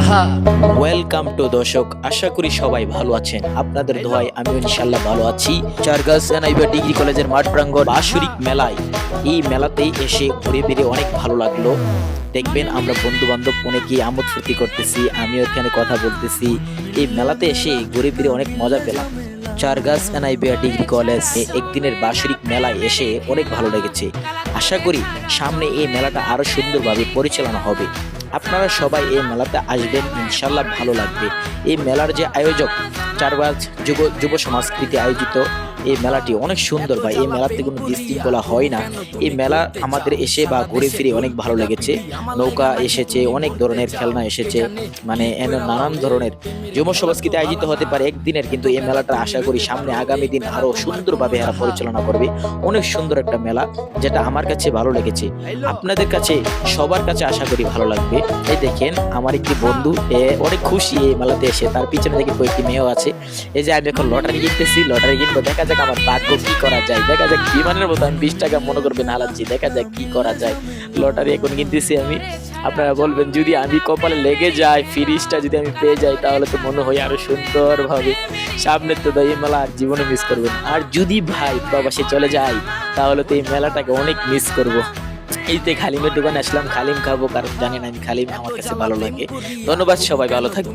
আহা welcome to দর্শক, আশা করি সবাই ভালো আছেন। আপনাদের দোয়ায় আমি ইনশাল্লাহ ভালো আছি। চারগাছ এনআইবা ডিগ্রি কলেজের মাঠ প্রাঙ্গণ বাৎসরিক মেলায়। এই মেলাতেই এসে ঘুরে ফিরে অনেক ভালো লাগল। দেখবেন আমরা বন্ধু বান্ধব অনেকে আমোদ ফুর্তি করতেছি, আমিও এখানে কথা বলতেছি। এই মেলাতে এসে ঘুরে ফিরে অনেক মজা পেলাম। চারগাছ এনআইবিয়া ডিগ্রি কলেজ একদিনের বাৎসরিক মেলায় এসে অনেক ভালো লেগেছে। আশা করি সামনে এই মেলাটা আরও সুন্দরভাবে পরিচালনা হবে। আপনারা সবাই এই মেলাতে আসবেন, ইনশাল্লাহ ভালো লাগবে। এই মেলার যে আয়োজক চারবার যুব যুব সংস্কৃতি আয়োজিত এই মেলাটি অনেক সুন্দর বা এই মেলাতে কোনো বিশৃঙ্খলা হয় না। এই মেলা আমাদের এসে বা ঘুরে ফিরে অনেক ভালো লেগেছে। নৌকা এসেছে, অনেক ধরনের খেলনা এসেছে মানে নানান ধরনের। যুব সংস্কৃতি আয়োজিত হতে পারে একদিনের, কিন্তু এই মেলাটা আশা করি সামনে আগামী দিন আরও সুন্দরভাবে এরা পরিচালনা করবে। অনেক সুন্দর একটা মেলা, যেটা আমার কাছে ভালো লেগেছে। আপনাদের কাছে, সবার কাছে আশা করি ভালো লাগবে। এই দেখেন, আমার একটি বন্ধু অনেক খুশি এই মেলাতে এসে। তার পিছনে দেখি কয়েকটি মেয়েও আছে। এই যে আমি এখন লটারি কিনতেছি লটারি কিনবো দেখা যাক আমার ভাগ্য কি করা যায়। দেখা যাক বিমানের মতো আমি বিশ টাকা মনে করবেন হালাচ্ছি দেখা যাক কি করা যায়। লটারি এখন কিনতেছি আমি। আপনারা বলবেন, যদি আমি কপালে লেগে যাই ফিরিজটা যদি আমি পেয়ে যাই, তাহলে তো মনে হয় আরও সুন্দরভাবে। সামনের তো এই মেলা আর জীবনে মিস করবেন। আর যদি ভাই প্রবাসে চলে যাই তাহলে তো এই মেলাটাকে অনেক মিস করব। এই তো খালিমের দোকানে আসলাম, খালিম খাব, কারণ জানেন আমি খালিম আমার কাছে ভালো লাগে। ধন্যবাদ, সবাই ভালো থাকবেন।